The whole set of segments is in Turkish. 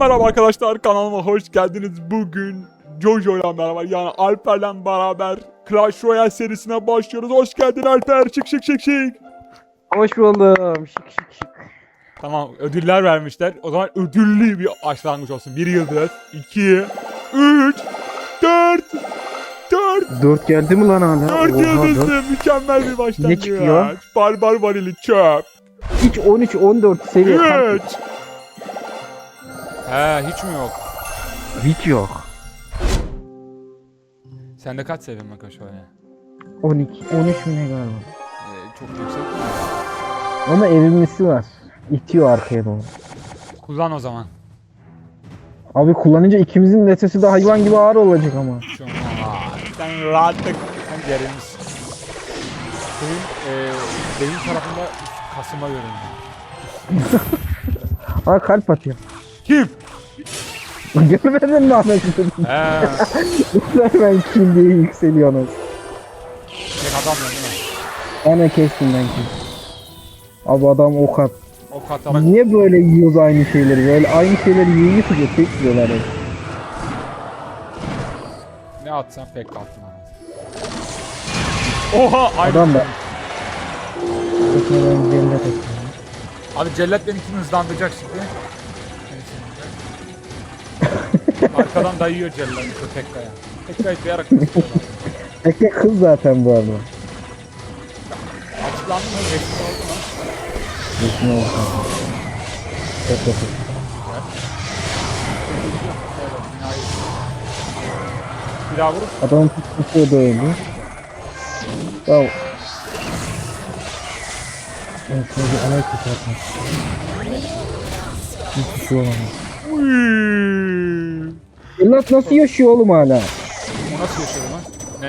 Merhaba arkadaşlar kanalıma hoş geldiniz. Bugün Jojo'yla beraber yani Alper'le beraber Clash Royale serisine başlıyoruz. Hoş geldin Alper. Şık şık şık şık. Hoş buldum. Şık şık şık. Tamam ödüller vermişler. O zaman ödüllü bir başlangıç olsun. Bir yıldız, iki, üç, dört, dört. Dört geldi mi lan hala? Dört yıldızlı mükemmel bir başlangıç. Ne çıkıyor? Barbar varili çöp. 3, 13, 14 seviye. 3, He hiç mi yok? Hiç yok. Sende kaç bak şöyle? 12 13 mü ne galiba? Ee, çok yüksek mi? Ama evrimlisi var. İtiyor arkaya doğru. Kullan o zaman. Abi kullanınca ikimizin nefesi de hayvan gibi ağır olacak ama. Şu an. Sen rahatlık. Sen gerilmişsin. Benim, e, benim tarafımda kasıma göründü. Aa kalp atıyor. Kim? Görmedin mi anasını? He. Hemen kim diye yükseliyor anasını. Tek adam ya değil mi? De kestim ben kestim. Abi adam ok at. O katarak. Niye böyle yiyoruz aynı şeyleri? Böyle aynı şeyleri yiyor tutuyor tek yiyorlar. hep. Ne atsan pek attın anasını. Oha! Adam da. Bakın ben cennet ettim. Abi cellat benimkini hızlandıracak şimdi. Arkadan dayıyor cellat şu Tekka'ya. Tekka'yı duyarak tutuyorlar. Eke kız zaten bu arada. Açıklandı mı? Resmi oldu mu? Resmi olsun. Çok çok. Bir daha vurup Adamın tutmuşu da öldü. Ya. Ben şöyle bir alay çıkartmak. Hiçbir şey olamaz. Uyyyy. Cellat nasıl yaşıyor oğlum hala? O nasıl yaşıyor lan? Ne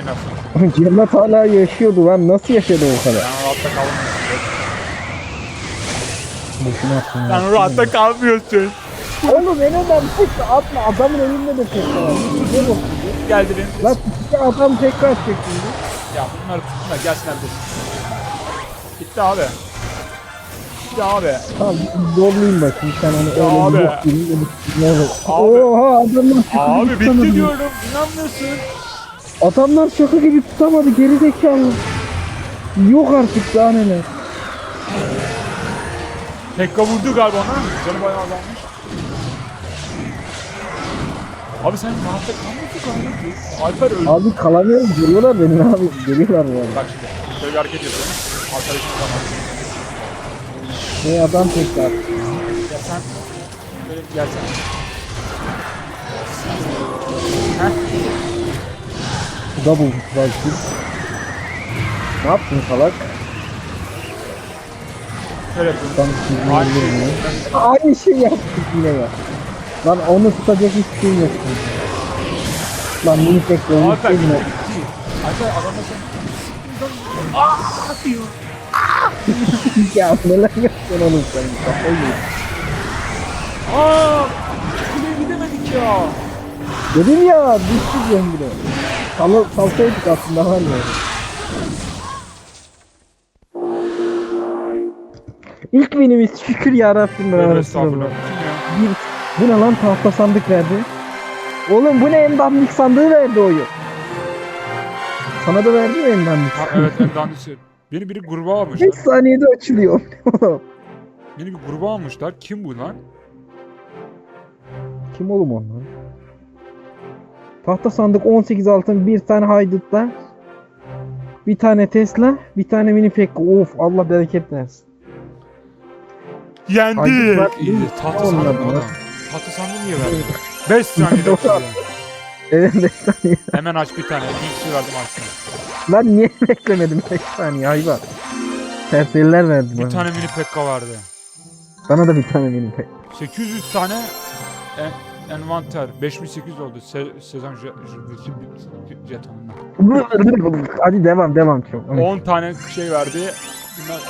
nasıl? Cellat hala yaşıyordu lan. Nasıl yaşadı o kadar? Ben rahatta kalmıyorum. Boşuna attın ya. Sen rahatta kalmıyorsun. Oğlum en önemli tek atma. Adamın elinde de tek var. Ne bu? Geldi benim. Lan iki adam tekrar çekildi. Ya bunları tutma gelsinler de. Gitti abi. Gitti abi. Tamam zorlayayım bakayım sen onu öyle abi. yok gibi olur. Abi. Oha adamlar şaka Abi bitti tutamadı. diyorum. İnanmıyorsun. Adamlar şaka gibi tutamadı geri zekalı. Yok artık daha neler. Tekka vurdu galiba ona. Canı bayağı azalmış. Abi sen rahatta kalmıyorsun galiba. Alper öldü. Abi kalamıyorum geliyorlar beni abi geliyorlar yani. Bak şimdi. Şöyle bir hareket yapıyorum. Arkadaşım zaman. Ne adam tekrar. Ya sen böyle bir gelsene. Heh. Double belki. Ne yaptın salak? Şöyle yapıyorum. Ben Aynı şey. ya. Aynı şey yaptık yine ya. Lan onu tutacak hiçbir şey yok. Lan mini tekrar Alper yükselme. gitti. Alper adamla sen... Aaa diyor. Ya neler yapıyorsun oğlum sen? Kafayı. Aaa! Kuleye gidemedik ya. Dedim ya düştü zengine. Salı, salsaydık aslında var ya. İlk benimiz şükür ya Rabbim ben estağfurullah. Ya? Bir, bu ne lan tahta sandık verdi. Oğlum bu ne en dandik sandığı verdi oyun. Sana da verdi mi en dandik? Ha, evet dandisi. Beni biri gruba almış 5 lan. saniyede açılıyor. Beni bir gruba almışlar. Kim bu lan? Kim oğlum onlar? Tahta sandık 18 altın bir tane haydutla. Bir tane Tesla, bir tane mini Pekka. Of Allah bereket versin. Yendik. Haydi bak, İyi, tahta sandık adam? Tahta sandığı niye verdi? 5 saniyede açılıyor. Evet 5 saniye. Hemen aç bir tane. İkincisi verdim açtım. Lan niye beklemedim 5 saniye hayvan. Serseriler verdi Bir bana. tane mini pekka verdi. Bana da bir tane mini Pekka. 800 tane en, envanter. 5800 oldu. Se, sezon je, je, jetonundan. Hadi devam devam çok. 10 tane şey verdi. Bunlar...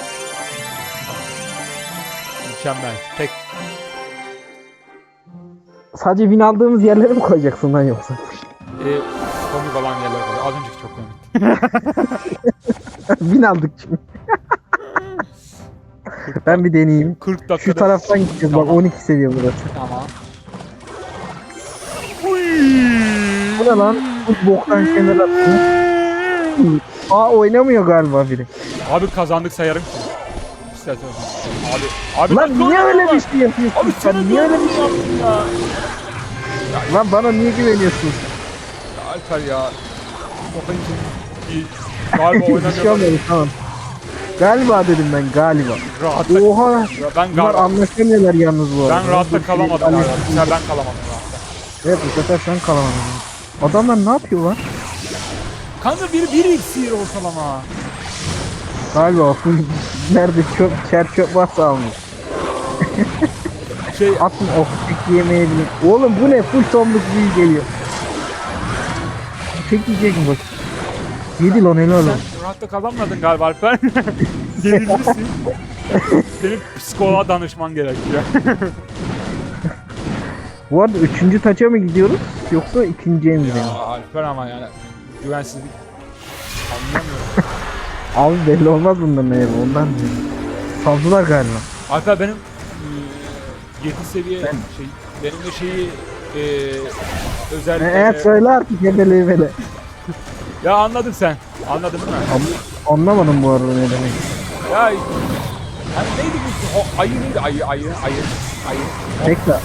Mükemmel. Tek Sadece win aldığımız yerlere mi koyacaksın lan yoksa? e, komik olan yerler var. Az önceki çok komik. win aldık çünkü. ben bir deneyeyim. 40 dakikada. Şu taraftan gideceğiz bak Tamam. 12 seviye burası. Tamam. Bu ne lan? Bu boktan şeyler attı. Aa oynamıyor galiba biri. Abi kazandık sayarım. Abi. Abi Lan niye öyle bir şey yapıyorsun Abi sen? sen Niye öyle bir şey yaptın ya? Lan bana niye güveniyorsun? Ya Alper ya. İyi. Galiba Bir şey olmadı tamam. Galiba dedim ben galiba. Rahatta. Oha. Ben Bunlar galiba. anlaşamıyorlar yalnız bu arada. Ben rahatta Bu kalamadım. galiba. Bu sefer ben kalamadım rahatta. Evet bu sefer sen kalamadın. Adamlar ne yapıyorlar? Kanka bir bir iksir ortalama. Galiba nerede çöp, çer çöp varsa almış. Şey Atın of tek yemeyebilir. Oğlum bu ne? Full tonluk büyü geliyor. Tek yiyecek mi bak? Yedi lan helal olsun. sen rahatta kalamadın galiba Alper. Gerilmişsin. Senin psikoloğa danışman gerekiyor. Bu arada üçüncü taça mı gidiyoruz? Yoksa ikinciye mi gidiyoruz? ya Alper ama yani güvensizlik anlayamıyorum. Abi belli olmaz bunların ne ondan diyorum. Savdılar galiba. Alper benim 7 seviye Ben- şey benim de şeyi e, özel E, evet söyle artık hebele hebele. Ya anladın sen anladın değil mi? An- Anlamadım bu arada ne demek. Ya hani neydi bu o ayı neydi ayı ayı ayı ayı o, Tekrar.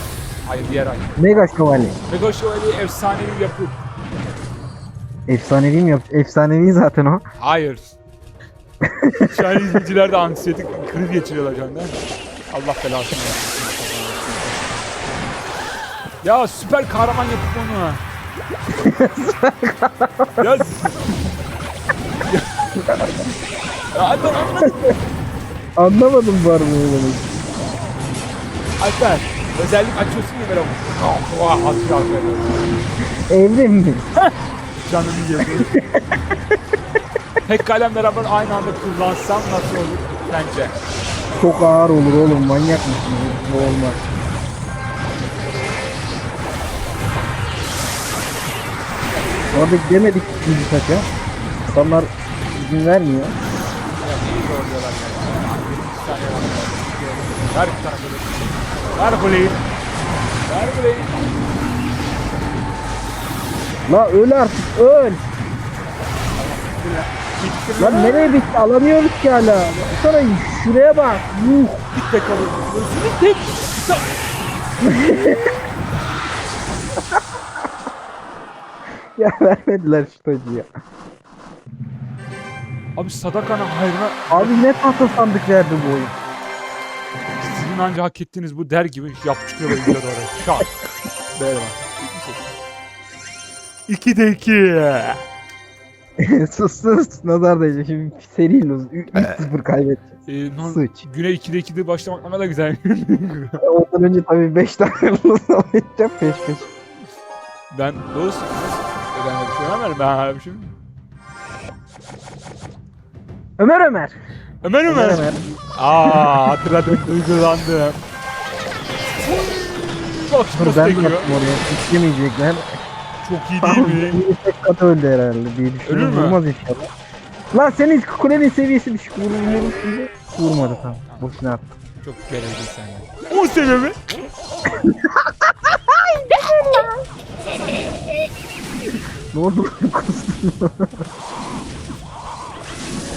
ayı diğer ayı. Mega şövalye. Mega Şövalye efsanevi yapı. Efsanevi mi yap? Efsanevi zaten o. Hayır. Şu an izleyiciler de anksiyetik kriz geçiriyorlar şu anda. Allah belasını versin. Ya süper kahraman yapıp onu. Ya ya Alper. Anlamadım bu arada ne demek. Alper özellik açıyorsun ya böyle. Vah atıyor Alper. Evrim mi? Canını yiyor. Tek kalem beraber aynı anda kullansam nasıl olur bence? Çok ağır olur oğlum manyak mısın? Bu olmaz. Orada demedik ikinci taça. Adamlar izin vermiyor. Bir. Ver bir tane böyle. Ver kuleyi. Ver kuleyi. La öl artık öl. Bitti Lan nereye bitti alamıyoruz ki hala. Sana şuraya bak. Yuh. Git be kalın. Git. Ya vermediler şu ya. Abi sadakana hayrına Abi ne tahta sandık verdi bu oyun. sizin anca hak ettiğiniz bu der gibi yapıştırıyor böyle doğru. Şak. Böyle bak. İki de iki. sus sus. Nazar değecek. Şimdi seri lose. 3-0 kaybedeceğiz. Ee, non- Sıç. güne 2'de 2'de başlamak ne da güzel. Ondan önce tabii 5 tane lose alacağım peş peş. ben dost. Öyle bir şey öğrenmedim. Ben bir şey Ömer Ömer. Ömer Ömer Ömer. Ömer. Aa hatırladım duygulandım. Bak Dur ben de yaptım oraya. İstemeyecekler. Çok iyi değil mi? Bir tek katı öldü herhalde diye düşünüyorum. Ölür mü? Vurmaz inşallah. Lan senin kulenin seviyesi düşük. Vurur vurur şimdi. Vurmadı tamam. Boşuna attı. Çok gereğli sen ya. O sebebi. Ne oldu?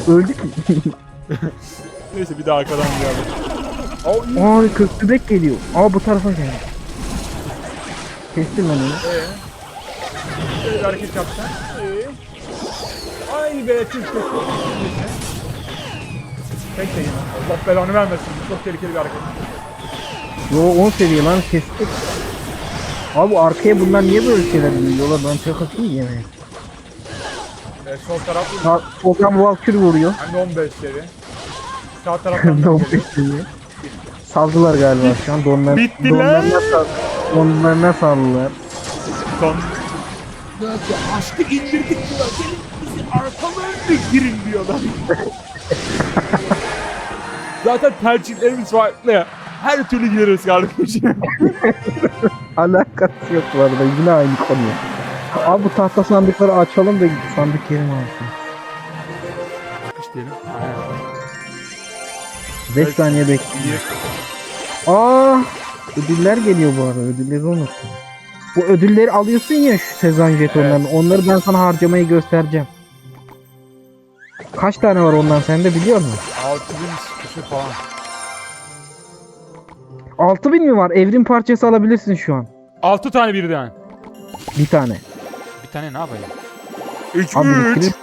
Öldük mü? Neyse bir daha arkadan geldi. Aa köstebek geliyor. Aa bu tarafa geldi. Kestim ben onu. Ee, şöyle bir hareket yapsan. Ee, ay be Türk Türk. Tek de yine. Allah belanı vermesin. Çok tehlikeli bir hareket. Yo 10 seviye lan kestik. Abi arkaya bunlar niye böyle şeyler geliyorlar? Ben çok atayım yemeğe. Ee, sol taraf Sağ, soldan Valkyrie vuruyor. hem de 15 seviye. Sağ taraftan da geliyor. Saldılar galiba şu an donlar. Bittiler. Donlarına sal. Donlarına saldılar. Son. Açtık indirdik diyorlar. Gelin bizi arkalarına girin diyorlar. Zaten tercihlerimiz farklı. Her türlü gireriz kardeşim. Alakası yok bu arada yine aynı konu. Abi bu tahta sandıkları açalım da sandık yerimi alsın. Çıkış diyelim. Aynen. 5 Evet. saniye bekliyorum. İyi. Aa, ödüller geliyor bu arada. Ödülleri unuttum. Bu ödülleri alıyorsun ya şu sezon jetonlarını. Onları ben sana harcamayı göstereceğim. Kaç tane var ondan sende biliyor musun? 6000 küsür falan. 6000 mi var? Evrim parçası alabilirsin şu an. 6 tane birden. Bir tane. Bir tane ne yapayım? 3 Abi 3 biriktirip-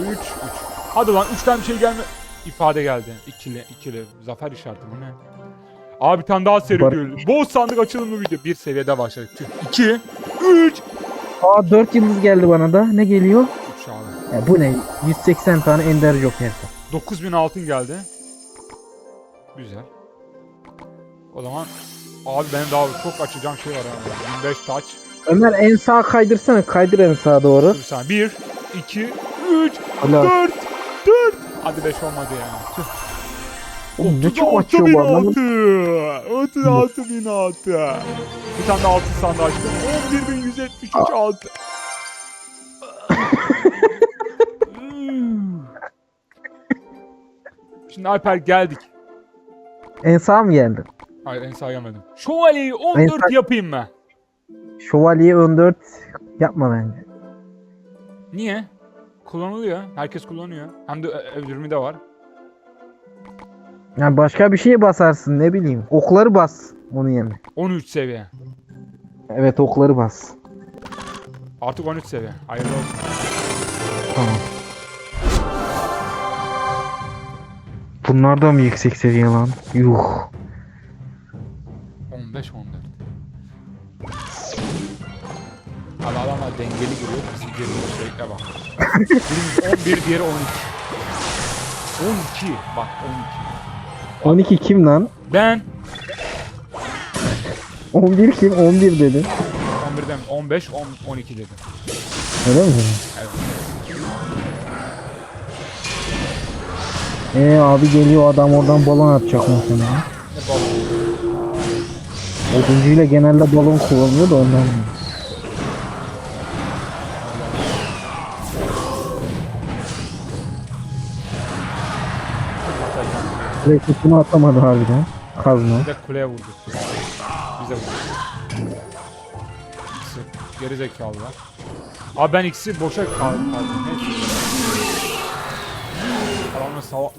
3 3. Hadi lan 3 tane bir şey gelme. İfade geldi. İkili ikili. Zafer işareti bu ne? Abi bir tane daha seri Bar- ödül. Boz sandık açılımı video. Bir seviyede başladık. 2 3 Aa 4 yıldız geldi bana da. Ne geliyor? 3 abi. Ya bu ne? 180 tane ender joker. 9000 altın geldi. Güzel. O zaman abi benim daha çok açacağım şey var abi. 25 taç. Ömer en sağa kaydırsana. Kaydır en sağa doğru. Bir saniye. 1 2 3 Hala. 4 4 Hadi 5 olmadı yani. Tüh. Oğlum ne çok açıyor bu adam. 36 bin altı. Bir tane de altın sandığı açtım. 11.173 altı. Şimdi Alper geldik. En sağa mı geldi? Hayır en sağa gelmedim. Şövalyeyi 14 sağ- yapayım mı? Şövalye 14 yapma bence. Niye? Kullanılıyor. Herkes kullanıyor. Hem de ö- öldürümü de var. Yani başka bir şeye basarsın ne bileyim. Okları bas onun yerine. 13 seviye. Evet okları bas. Artık 13 seviye. Hayırlı olsun. Tamam. Bunlar da mı yüksek seviye lan? Yuh. Dengeli giriyor. Biz giriyoruz sürekli bak. Birimiz 11, diğeri 12. 12. Bak 12. 12 kim lan? Ben 11 kim? 11 dedim. 11'den 15, 10, 12 dedim. Öyle mi? Evet. Ee abi geliyor adam oradan balon atacak muhtemelen. Ne balık. Oduncuyla genelde balon kullanılıyor da ondan. Reklamını atamadı harbiden. Kazma. Bir de kuleye vurdu. Bize vurdu. İkisi geri zekalılar. Abi ben ikisi boşa kaldım. Neyse. Adamla sava...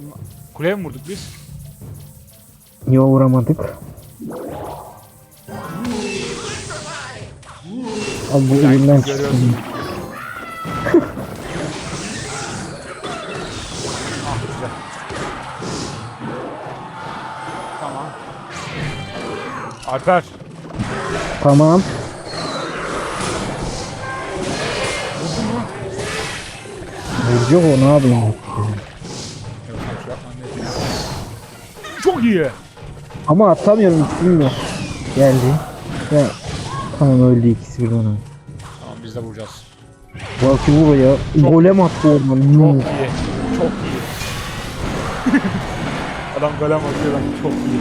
Kuleye mi vurduk biz? Yo vuramadık. Abi bu elimden çıktı. Alper. Tamam. Vuracak o ne yapayım? Çok iyi. Ama atamıyorum ikisini de. Geldi. Ya. Tamam öldü ikisi birden. öldü. Tamam biz de vuracağız. Belki vur ya. Golem attı oradan. Çok Yuh. iyi. Çok iyi. Adam golem atıyor ben çok iyi.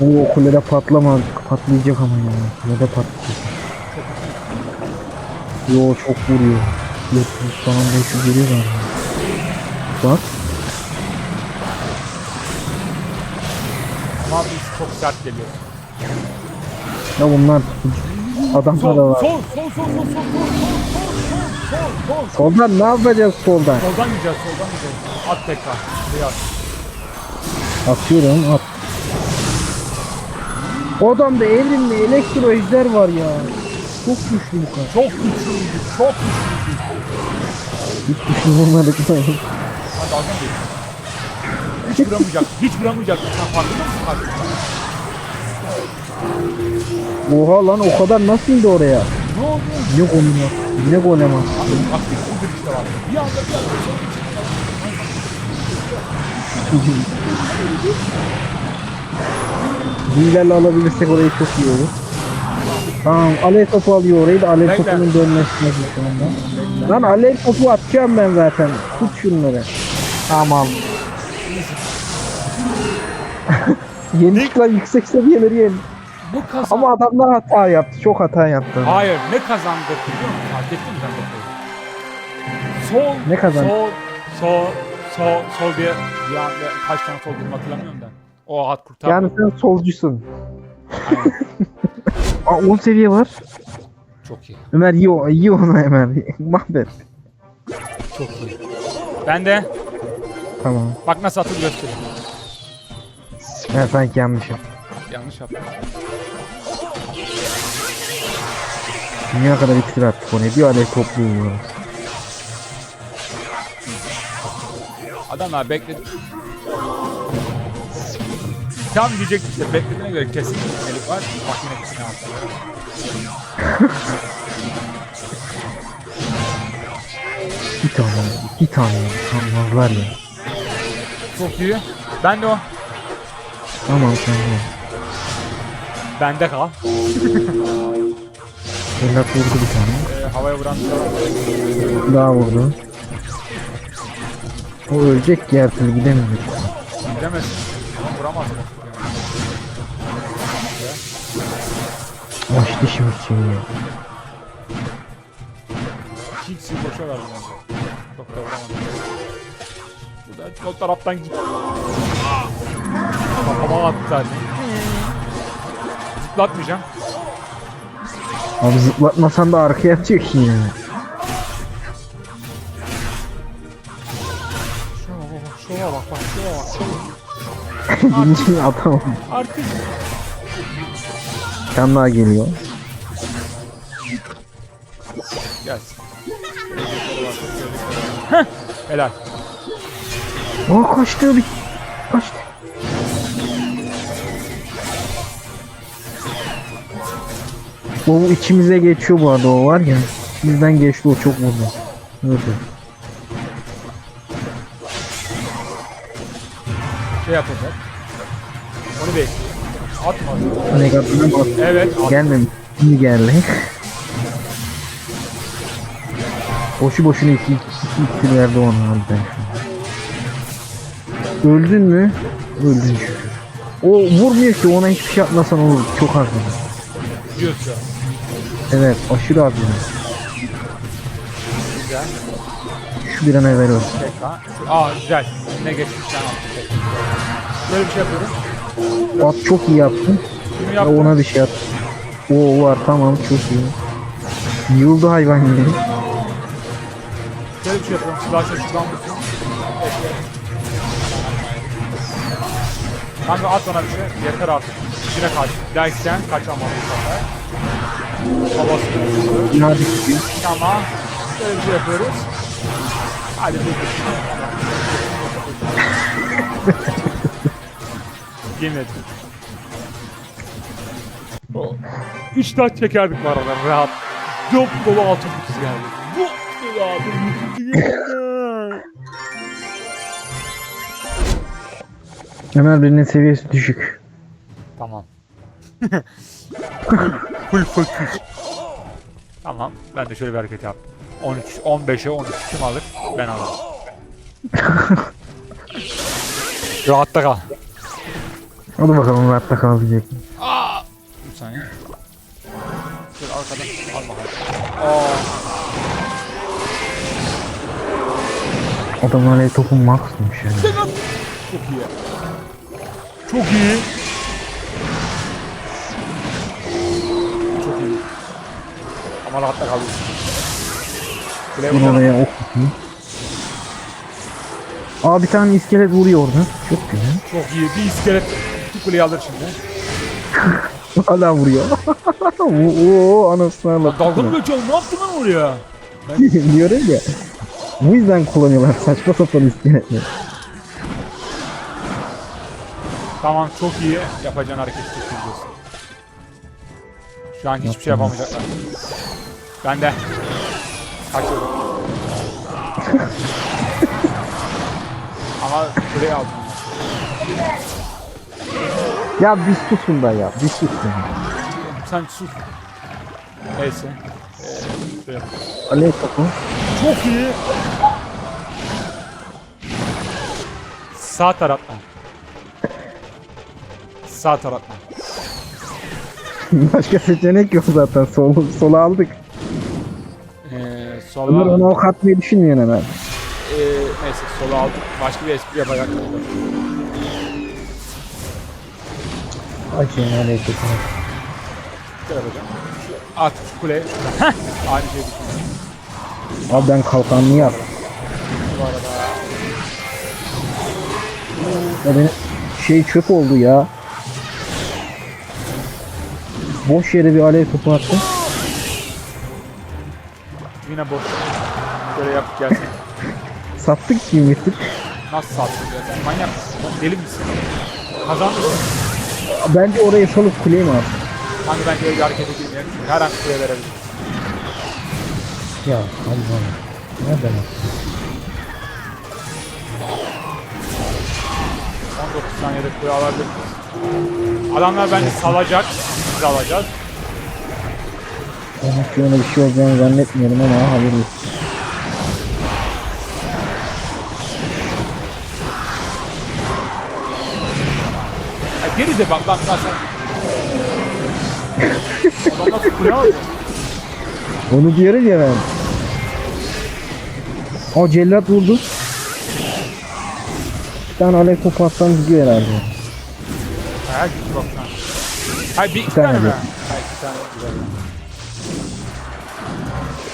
O kulede patlama. Patlayacak ama ya. Kulede patlayacak. Yo çok vuruyor. 400 falan 500 geliyor galiba. Bak. Ama biz çok sert geliyor. Ya bunlar adamda Sol, da var. sol, sol, sol, sol, sol, sol, sol, sol, sol. Soldan ne yapacağız soldan? Soldan gideceğiz, soldan gideceğiz. At tekrar. Biraz. Atıyorum at. Adamda evrimli elektro ejder var ya. Çok güçlü bu kadar. Çok güçlüydü, çok güçlüydü. Hiç güçlü bulmadık mı? Ha dalga mı geçiyorsun? Hiç vuramayacak, hiç vuramayacak. Sen farkında mısın kardeşim? Oha lan o kadar nasıl indi oraya? Ne oldu? Ne golem attı? Ne golem attı? Abi bak bir kudur işte var. Bir anda bir anda Billerle alabilirsek orayı çok iyi olur. Tamam alev topu alıyor orayı da alev topunun dönmesi lazım şu anda. Lan alev topu atacağım ben zaten. Tut şunları. Tamam. Yendik lan yüksek seviyeleri yendik. Bu kazan... Ama adamlar hata yaptı. Çok hata yaptı. Hayır, ne kazandı biliyor musun? Fark ettin mi sen? Sol, Ne kazandı? sol, sol, sol, sol diye bir anda kaç tane sol dedim hatırlamıyorum da. O hat kurtardı. Yani sen solcusun. Aa 10 seviye var. Çok iyi. Ömer iyi, o- iyi onu Ömer. Mahvet. Çok iyi. Ben de Tamam. bak nasıl atıl göstereyim. Ben sanki yanlışım. Yanlış yaptım. Dünya kadar iksir attık oraya. Bir adet topluyoruz. Adamlar bekledi. Tam diyecek işte beklediğine göre kesin gitmelik var. Bak yine kesin yaptı. Bir tane, iki tane. Tamam var ya. Çok iyi. Ben de o. Tamam tamam. Bende kal. Evlat vurdu bir tane. Ee, havaya vuran bir var. Daha vurdu. O ölecek ki her türlü gidemeyecek. Gidemezsin. Vuramaz mı? Şimdi şeyi. Hiç sil boşa verdim onu. Çok da vuramadım. Bu da o taraftan git. Kafama attı zaten. Zıplatmayacağım. Abi zıplatmasan da arkaya ki yine. Şuna bak şuna bak. Şuna bak. Birinci atamam. Artık Daha geliyor. gelsin. Heh, helal. Aa kaçtı bir. Kaçtı. O içimize geçiyor bu arada o var ya. Bizden geçti o çok vurdu. Öldü. Şey yapacak. Onu bekliyor. Atma. Negatifine bak. Evet. At. Gelmemiş. Şimdi geldi. Boşu boşuna iki, iki, iki, verdi şu an. Öldün mü? Öldün şükür. O vurmuyor ki ona hiçbir şey yapmasan olur. Çok az. vurur. Diyorsun. Evet aşırı vurur. Güzel. Şu bir an evvel. Tekrar. Aa güzel. Ne geçmiş sen attın. Böyle bir şey yapıyorum. At çok iyi yaptın. Ya ona bir şey yap. O var tamam çok iyi. Yıldı hayvan gibi. Şöyle bir şey. Silahı şuradan vursun. Bekle. Kanka at bana bir şey. Yeter artık. İçine kaç. Dersen kaçamam bu sefer. Havası. Gidiyor. Tamam. Böyle bir şey yapıyoruz. Hadi dur. O, Üç taş çekerdik bu arada rahat. Dop dolu altın kutusu geldi. Dop dolu altın kutusu geldi. Ömer birinin seviyesi düşük. Tamam. full full full. Tamam. Ben de şöyle bir hareket yaptım. 13, 15'e 13 kim alır? Ben alırım. Rahatta kal. Hadi bakalım rahatta kalabilecek mi? Bir saniye. Şöyle arkadan al bakalım. Aa, Adam hala topun max'mış yani. çok iyi. Çok iyi. Çok iyi. Ama rahatta Dur vuracağım. oraya ok atayım. Aa bir tane iskelet vuruyor orada. Çok güzel. Çok iyi. Bir iskelet kuleyi alır şimdi. Hala vuruyor. Oo anasını Lan dalga mı ağlattı. geçiyorsun? Ne yaptın lan oraya? Diyorum ya. Bu yüzden kullanıyorlar saçma sapan iskeletleri. Tamam çok iyi yapacağın hareketi tutuyorsun. Şu an hiçbir şey yapamayacaklar. Ben de. Kaçıyorum. Ama kuleyi aldım. Ya bir susun da ya. Bir susun. Sen sus. Neyse. Ee, şöyle. Alev. Çok iyi. Sağ taraftan. Sağ taraftan. Başka seçenek yok zaten. Sol, sola aldık. Ee, Ömer sola, ona ok atmayı düşünmüyor hemen. ee, neyse sola aldım. Başka bir espri yapacak. Topu. Gel hocam. At kule. Aynı şeyi düşünüyorum. Abi ben kalkanlı yap. Bu arada. Ya benim şey çöp oldu ya. Boş yere bir alev topu attım. Yine boş. Böyle yap gelsin. Sattık ki ümit. Nasıl sattın ya? Sen manyak mısın? Deli misin? Kazandın mı? Bence oraya salıp kuleyi mi at? Hani ben öyle bir hareket edeyim ya. Her an kule verebilirim. Ya Allah'ım. Nereden attın? 19 saniyede kule alabilir? Adamlar bence salacak. Biz alacağız. Ben hiç öyle bir şey olacağını zannetmiyorum ama hayırlısı. Ya geri de bak bak bak. Adam nasıl kule alıyor? Onu diyorum ya ben. O cellat vurdu. Bir tane alev topu atsan gidiyor herhalde. Ha gitti bak lan. Hayır bir iki tane tane mi? Hayır iki tane güzel.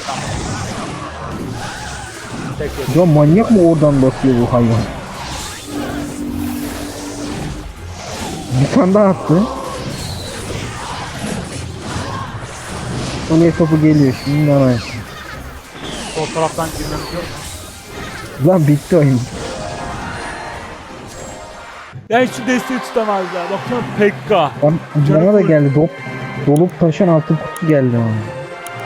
Tamam. Tek yedim. Ya manyak mı oradan bakıyor bu hayvan? Bir tane daha attı. Alev topu geliyor şimdi hemen. Sol taraftan girmemiz yok. Lan bitti oyun. Ben şu desteği tutamaz ya. Baksana Pekka. Lan bana da geldi. Dop, dolup taşan altın kutu geldi ama.